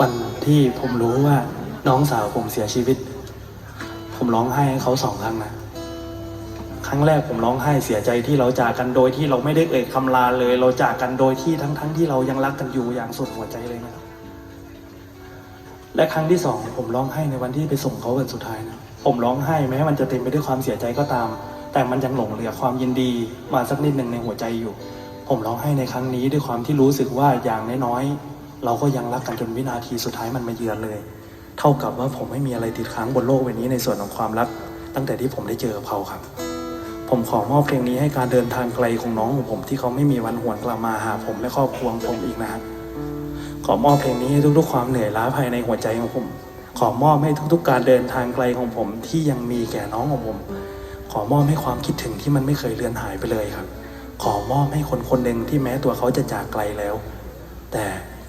วันที่ผมรู้ว่าน้องสาวผมเสียชีวิต ผมร้องไห้ให้เขาสองครั้งนะครั้งแรกผมร้องไห้เสียใจที่เราจากกันโดยที่เราไม่ได้เอ่ยคำลาเลย เราจากกันโดยที่ทั้งๆทที่เรายังรักกันอยู่อย่างสุดหัวใจเลยนะครับและครั้งที่สองผมร้องไห้ในวันที่ไปส่งเขาวันสุดท้ายนะผมร้องไห้แม้มันจะเต็มไปด้วยความเสียใจก็ตาม แต่มันยังหลงเหลือความยินดีมาสักนิดหนึ่งในหัวใจอยู่ ผมร้องไห้ในครั้งนี้ด้วยความที่รู้สึกว่าอย่างน้อยๆ เราก็ยังรักกันจนวินาทีสุดท้ายมันมาเยือนเลย เท่ากับว่าผมไม่มีอะไรติดค้างบนโลกใบนี้ในส่วนของความรัก ตั้งแต่ที่ผมได้เจอเขาครับ ผมขอมอบเพลงนี้ให้การเดินทางไกลของน้องของผมที่เขาไม่มีวันหวนกลับมาหาผมและครอบครัวของผมอีกนะฮะขอมอบเพลงนี้ให้ทุกๆ ความเหนื่อยล้าภายในหัวใจของผม ขอมอบให้ทุกๆ การเดินทางไกลของผมที่ยังมีแก่น้องของผม ขอมอบให้ความคิดถึงที่มันไม่เคยเลือนหายไปเลยครับ ขอมอบให้คนคนหนึ่งที่แม้ตัวเขาจะจากไกลแล้ว แต่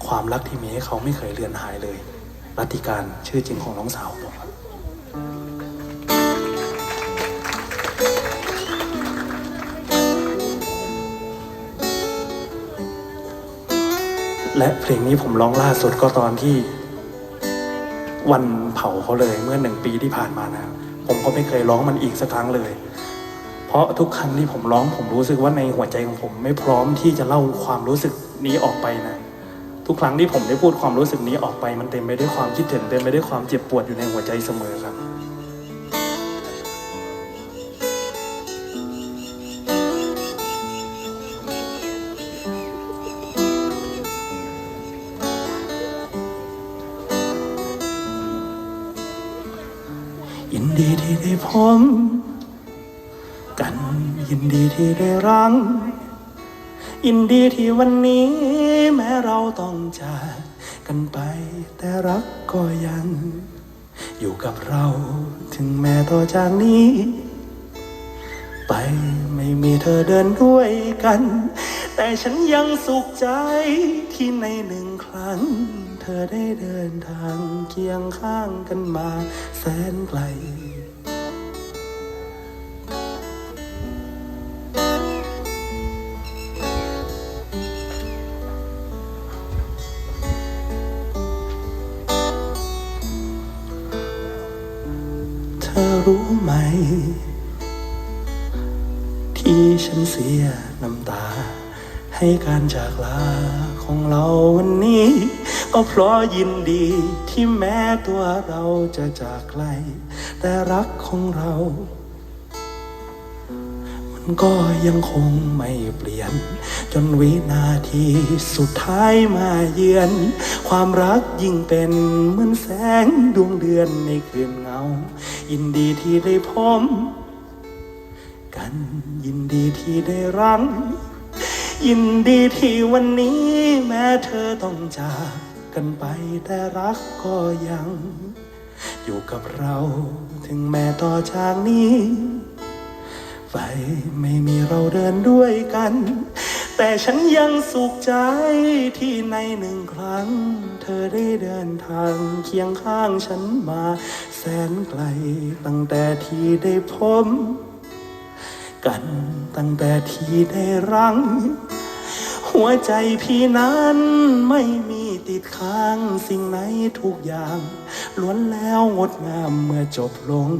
ความรักที่มีให้เขาไม่เคยเลือนหายเลยรัติการชื่อจริงของน้องสาวผมครับและเพลงนี้ผมร้องล่าสุดก็ตอนที่ วันเผาเขาเลยเมื่อหนึ่งปีที่ผ่านมานะผมก็ไม่เคยร้องมันอีกสักครั้งเลย เพราะทุกครั้งที่ผมร้องผมรู้สึกว่าในหัวใจของผมไม่พร้อมที่จะเล่าความรู้สึกนี้ออกไปนะ ทุกครั้งที่ผมได้พูดความรู้สึกนี้ออกไปมันเต็มไปด้วยความคิดถึงเต็มไปด้วยความเจ็บปวดอยู่ในหัวใจเสมอครับยินดีที่ได้พบกันยินดีที่ได้รังยินดีที่วันนี้ แม้เราต้องจากกันไป แต่รักก็ยัง อยู่กับเราถึงแม้ต่อจากนี้ ไปไม่มีเธอเดินด้วยกัน แต่ฉันยังสุขใจที่ในหนึ่งครั้ง เธอได้เดินทางเคียงข้างกันมาแสนไกล รู้ไหม ที่ฉันเสียน้ำตา ให้การจากลาของเราวันนี้ก็เพราะยินดีที่แม้ตัวเราจะจากไกล แต่รักของเรา ก็ยังคงไม่เปลี่ยน จนวินาทีสุดท้ายมาเยือน ความรักยิ่งเป็นเหมือนแสงดวงเดือนในคืนเงา ยินดีที่ได้พบกันยินดีที่ได้รังยินดีที่วันนี้แม้เธอต้องจากกันไปแต่รักก็ยัง อยู่กับเราถึงแม้ต่อจากนี้ ไป ไม่มีเราเดินด้วยกัน แต่ฉันยังสุขใจที่ในหนึ่งครั้ง เธอได้เดินทางเคียงข้างฉันมา แสนไกล ตั้งแต่ที่ได้พบกัน ตั้งแต่ที่ได้รัง หัวใจพี่นั้นไม่มีติดค้างสิ่งไหนทุกอย่างล้วนแล้วงดงามเมื่อจบลง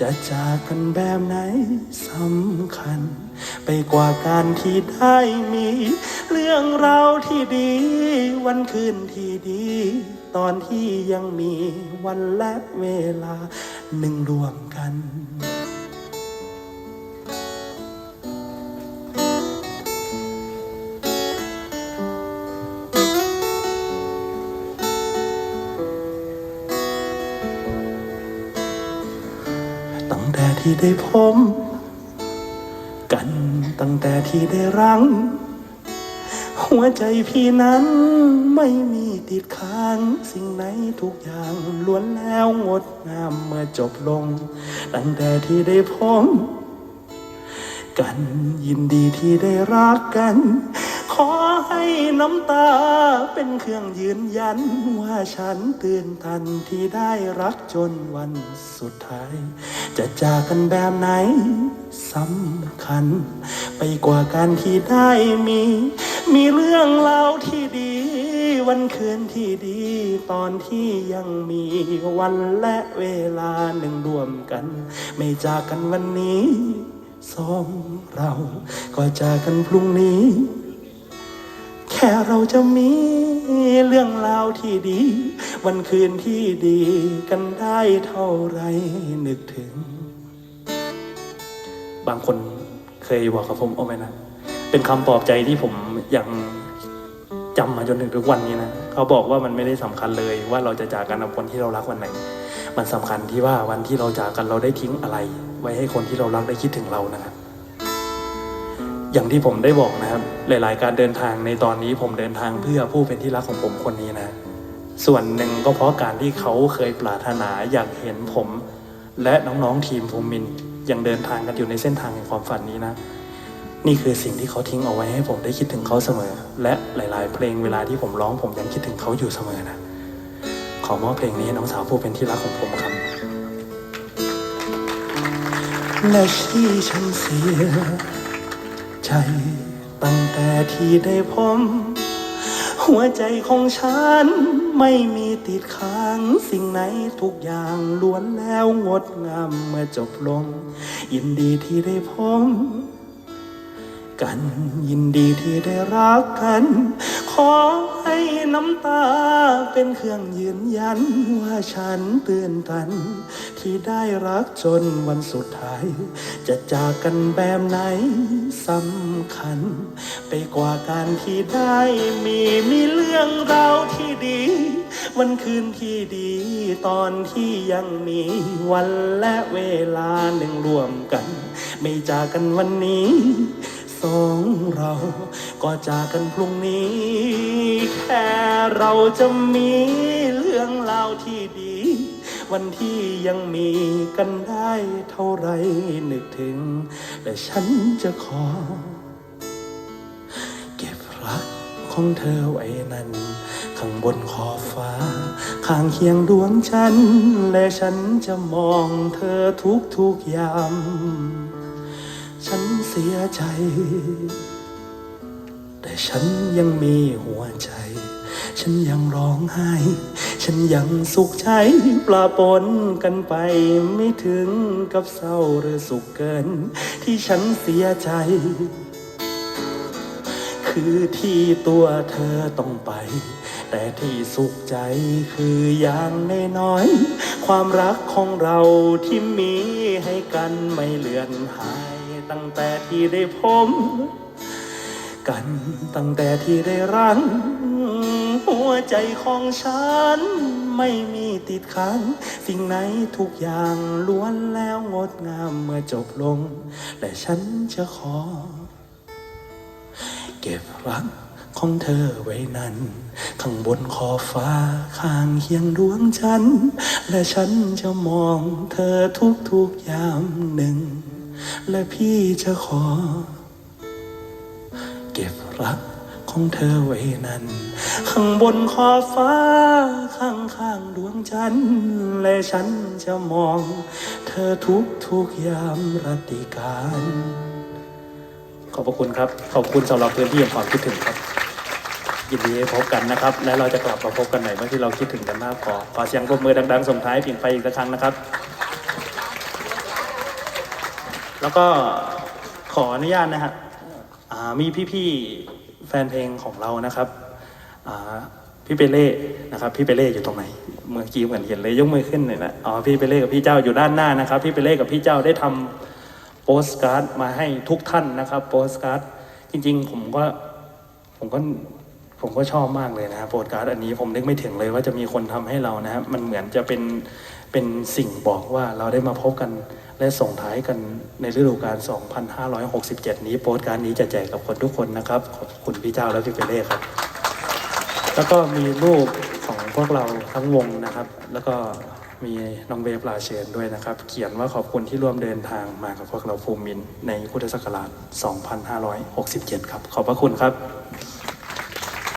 จะจากกันแบบไหนสำคัญ ไปกว่าการที่ได้มี เรื่องราวที่ดี วันคืนที่ดี ตอนที่ยังมีวันและเวลาหนึ่งรวมกัน ที่ได้พบกันตั้งแต่ที่ได้รัง หัวใจพี่นั้นไม่มีติดค้าง สิ่งไหนทุกอย่างล้วนแล้วงดงามเมื่อจบลง ตั้งแต่ที่ได้พบกันยินดีที่ได้รักกัน ขอให้น้ำตาเป็นเครื่องยืนยัน ว่าฉันตื่นตันที่ได้รักจนวันสุดท้าย จะจากกันแบบไหนสำคัญ ไปกว่าการที่ได้มี มีเรื่องเล่าที่ดี วันคืนที่ดี ตอนที่ยังมีวันและเวลาหนึ่งรวมกัน ไม่จากกันวันนี้ สองเรา ก็จากกันพรุ่งนี้ แค่เราจะมีเรื่องราวที่ดี วันคืนที่ดีกันได้เท่าไรนึกถึง บางคนเคยบอกกับผมเอาไหมนะ เป็นคำปลอบใจที่ผมยังจำมาจนถึงทุกวันนี้นะ เขาบอกว่ามันไม่ได้สำคัญเลยว่าเราจะจากกันกับคนที่เรารักวันไหน มันสำคัญที่ว่าวันที่เราจากกันเราได้ทิ้งอะไร ไว้ให้คนที่เรารักได้คิดถึงเรานะครับ อย่างที่ผมได้บอกนะครับ หลาย ๆ การเดินทางในตอนนี้ผมเดินทางเพื่อผู้เป็นที่รักของผมคนนี้นะ ส่วนหนึ่งก็เพราะการที่เขาเคยปรารถนาอยากเห็นผม และน้อง ๆ ทีมภูมินยังเดินทางกันอยู่ในเส้นทางแห่งความฝันนี้นะ นี่คือสิ่งที่เขาทิ้งเอาไว้ให้ผมได้คิดถึงเขาเสมอ และหลาย ๆ เพลงเวลาที่ผมร้องผมยังคิดถึงเขาอยู่เสมอนะ ขอมอบเพลงนี้ให้น้องสาวผู้เป็นที่รักของผมครับและที่ฉันเสีย ใจ ตั้งแต่ที่ได้พบหัวใจของฉัน ไม่มีติดค้างสิ่งไหนทุกอย่างล้วนแล้วงดงามเมื่อจบลง ยินดีที่ได้พบกันยินดีที่ได้รักกัน ขอให้น้ำตาเป็นเครื่องยืนยันว่าฉันเตือนตัน ที่ได้รักจนวันสุดท้าย จะจากกันแบบไหนสำคัญ ไปกว่าการที่ได้มีมีเรื่องราวที่ดี วันคืนที่ดีตอนที่ยังมีวันและเวลาหนึ่งรวมกัน ไม่จากกันวันนี้สองเราก็จากกันพรุ่งนี้ แค่เราจะมีเรื่องราวที่ดี วันที่ยังมีกันได้เท่าไรนึกถึง และฉันจะขอ เก็บรักของเธอไว้นั้น ข้างบนขอบฟ้า ข้างเคียงดวงจัน และฉันจะมองเธอทุกทุกยาม ฉันเสียใจ แต่ฉันยังมีหัวใจ ฉันยังร้องไห้ ฉันยังสุขใจปลาปนกันไปไม่ถึงกับเศร้าหรือสุขเกิน ที่ฉันเสียใจ คือที่ตัวเธอต้องไป แต่ที่สุขใจคืออย่างน้อยๆความรักของเราที่มีให้กันไม่เลือนหาย ตั้งแต่ที่ได้พบกันตั้งแต่ที่ได้รัง หัวใจของฉัน ไม่มีติดค้างสิ่งไหนทุกอย่างล้วนแล้วงดงามเมื่อจบลง และฉันจะขอ เก็บรักของเธอไว้นั้น ข้างบนขอบฟ้าข้างเคียงดวงจัน และฉันจะมองเธอทุกๆยามหนึ่ง และพี่จะขอ เก็บรัก ของเธอไว้นั้น ข้างบนขอบฟ้า ข้างข้างๆดวงจันทร์และฉันจะมอง เธอทุกทุกยามรัติการ ขอบพระคุณครับ ขอบคุณสำหรับพื้นที่แห่งความคิดถึงครับ ยินดีให้พบกันนะครับ และเราจะกลับมาพบกันใหม่เมื่อที่เราคิดถึงกันมากพอขอเสียงปรบมือดังๆส่งท้ายผิงไฟอีกสักครั้งนะครับ แล้วก็ขออนุญาตนะฮะอ่ามีพี่ๆ แฟนเพลงของเรานะครับพี่เปเล่นะครับพี่เปเล่อยู่ตรงไหนเมื่อกี้เหมือนเห็นเลยยกมือขึ้นเลยนะอ๋อพี่เปเล่กับพี่เจ้าอยู่ด้านหน้านะครับพี่เปเล่กับพี่เจ้าได้ทำโปสการ์ดมาให้ทุกท่านนะครับโปสการ์ดจริง ๆ ผมก็ผมก็ผมก็ชอบมากเลยนะโปสการ์ดอันนี้ผมนึกไม่ถึงเลยว่าจะมีคนทำให้เรานะครับมันเหมือนจะเป็น เป็นสิ่งบอกว่าเราได้มาพบกันและส่งท้ายกันในฤดูกาล 2567 นี้โปสการ์ดนี้จะแจกกับคนทุกคนนะครับ ขอบคุณพี่เจ้าและพี่เปเล่ครับ แล้วก็มีรูปของพวกเราทั้งวงนะครับ แล้วก็มีน้องเวฟลาเชนด้วยนะครับ เขียนว่าขอบคุณที่ร่วมเดินทางมากับพวกเราภูมินในพุทธศักราช 2567 ครับ ขอบพระคุณครับ